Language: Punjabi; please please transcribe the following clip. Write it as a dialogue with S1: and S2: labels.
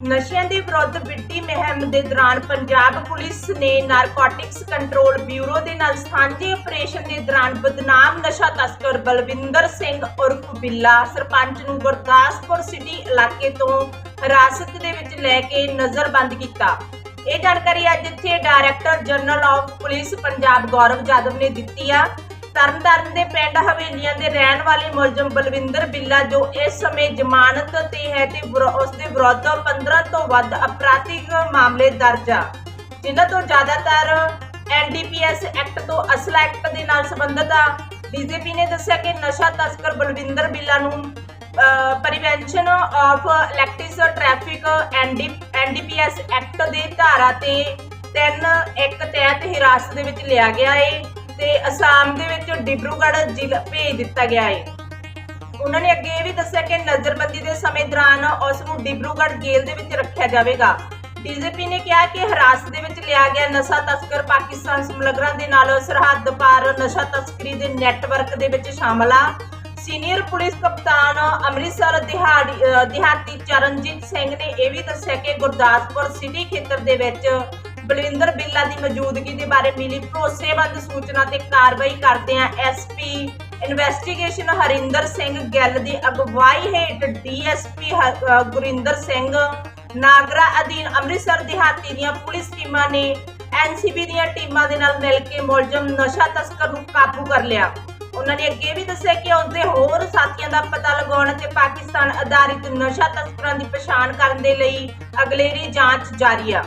S1: ਨਸ਼ਿਆਂ ਦੇ ਵਿਰੁੱਧ ਵਿੱਢੀ ਮੁਹਿੰਮ ਦੇ ਦੌਰਾਨ ਪੰਜਾਬ ਪੁਲਿਸ ਨੇ ਨਾਰਕੋਟਿਕਸ ਕੰਟਰੋਲ ਬਿਊਰੋ ਦੇ ਨਾਲ ਸਾਂਝੇ ਆਪਰੇਸ਼ਨ ਦੇ ਦੌਰਾਨ ਬਦਨਾਮ ਨਸ਼ਾ ਤਸਕਰ ਬਲਵਿੰਦਰ ਸਿੰਘ ਉਰਫ ਬਿੱਲਾ ਸਰਪੰਚ ਨੂੰ ਗੁਰਦਾਸਪੁਰ ਸਿਟੀ ਇਲਾਕੇ ਤੋਂ ਹਿਰਾਸਤ ਦੇ ਵਿੱਚ ਲੈ ਕੇ ਨਜ਼ਰਬੰਦ ਕੀਤਾ। ਇਹ ਜਾਣਕਾਰੀ ਅੱਜ ਇੱਥੇ director general of police Punjab Gaurav Yadav ਨੇ ਦਿੱਤੀ ਆ। ਤਰਨਤਾਰਨ ਦੇ ਪਿੰਡ ਹਵੇਲੀਆਂ ਦੇ ਰਹਿਣ ਵਾਲੇ ਮੁਲਜ਼ਮ ਬਲਵਿੰਦਰ ਬਿੱਲਾ ਜੋ ਇਸ ਸਮੇਂ ਜ਼ਮਾਨਤ ਤੇ ਹੈ ਤੇ ਵਿਰੋ- ਉਸ ਦੇ ਵਿਰੁੱਧ 15 ਤੋਂ ਵੱਧ ਅਪਰਾਧਿਕ ਮਾਮਲੇ ਦਰਜ ਆ। ਜਿਨ੍ਹਾਂ ਤੋਂ ਜ਼ਿਆਦਾਤਰ ਐਨਡੀਪੀਐਸ ਐਕਟ ਤੋਂ ਅਸਲਾ ਐਕਟ ਦੇ ਨਾਲ ਸੰਬੰਧਿਤ ਆ। ਡੀਜੀਪੀ ਨੇ ਦੱਸਿਆ ਕਿ ਨਸ਼ਾ ਤਸਕਰ ਬਲਵਿੰਦਰ ਬਿੱਲਾ ਨੂੰ prevention of illicit traffic NDPS act ਦੇ ਧਾਰਾ ਤੇ 3 ਇੱਕ ਤਹਿਤ ਹਿਰਾਸਤ ਦੇ ਵਿੱਚ ਲਿਆ ਗਿਆ ਏ। ਤੇ ਅਸਾਮ ਦੇ ਵਿੱਚ ਡਿਬਰੂਗੜ੍ਹ ਜ਼ਿਲ੍ਹਾ ਭੇਜ ਦਿੱਤਾ ਗਿਆ ਏ ਉਹਨਾਂ ਨੇ ਅੱਗੇ ਇਹ ਵੀ ਦੱਸਿਆ ਕਿ ਨਜ਼ਰਬੰਦੀ ਦੇ ਸਮੇਂ ਦੌਰਾਨ ਉਸ ਨੂੰ ਡਿਬਰੂਗੜ੍ਹ ਜੇਲ੍ਹ ਦੇ ਵਿੱਚ ਰੱਖਿਆ ਜਾਵੇਗਾ। ਡੀਜੀਪੀ ਨੇ ਕਿਹਾ ਕਿ ਹਿਰਾਸਤ ਦੇ ਵਿੱਚ ਲਿਆ ਗਿਆ ਨਸ਼ਾ ਤਸਕਰ ਪਾਕਿਸਤਾਨ ਸਮਗਲਰਾਂ ਦੇ ਨਾਲ ਸਰਹੱਦ ਪਾਰ ਨਸ਼ਾ ਤਸਕਰੀ ਦੇ ਨੈਟਵਰਕ ਦੇ ਵਿੱਚ ਸ਼ਾਮਲ ਆ। ਸੀਨੀਅਰ ਪੁਲਿਸ ਕਪਤਾਨ ਅੰਮ੍ਰਿਤਸਰ ਦਿਹਾੜੀ ਦਿਹਾਤੀ ਚਰਨਜੀਤ ਸਿੰਘ ਨੇ ਇਹ ਵੀ ਦੱਸਿਆ ਕਿ ਗੁਰਦਾਸਪੁਰ ਸਿਟੀ ਖੇਤਰ ਦੇ ਵਿੱਚ ਬਲਵਿੰਦਰ ਬਿੱਲਾ ਦੀ ਮੌਜੂਦਗੀ ਦੇ ਬਾਰੇ ਮਿਲੀ ਭਰੋਸੇਵੰਦ ਸੂਚਨਾ ਤੇ ਕਾਰਵਾਈ ਕਰਦਿਆਂ ਐਸਪੀ ਇਨਵੈਸਟੀਗੇਸ਼ਨ ਹਰਿੰਦਰ ਸਿੰਘ ਗਿੱਲ ਦੀ ਅਗਵਾਈ ਹੇਠ ਡੀਐਸਪੀ ਗੁਰਿੰਦਰ ਸਿੰਘ ਨਾਗਰਾ ਅਧੀਨ ਅੰਮ੍ਰਿਤਸਰ ਦਿਹਾਤੀ ਦੀਆਂ ਪੁਲਿਸ ਟੀਮਾਂ ਨੇ ਐਨਸੀਬੀ ਦੀਆਂ ਟੀਮਾਂ ਦੇ ਨਾਲ ਮਿਲ ਕੇ ਮੁਲਜ਼ਮ ਨਸ਼ਾ ਤਸਕਰ ਨੂੰ ਕਾਬੂ ਕਰ ਲਿਆ। ਉਹਨਾਂ ਨੇ ਅੱਗੇ ਵੀ ਦੱਸਿਆ ਕਿ ਉਸਦੇ ਹੋਰ ਸਾਥੀਆਂ ਦਾ ਪਤਾ ਲਗਾਉਣ ਤੇ ਪਾਕਿਸਤਾਨ ਆਧਾਰਿਤ ਨਸ਼ਾ ਤਸਕਰਾਂ ਦੀ ਪਛਾਣ ਕਰਨ ਦੇ ਲਈ ਅਗਲੇਰੀ ਜਾਂਚ ਜਾਰੀ ਆ।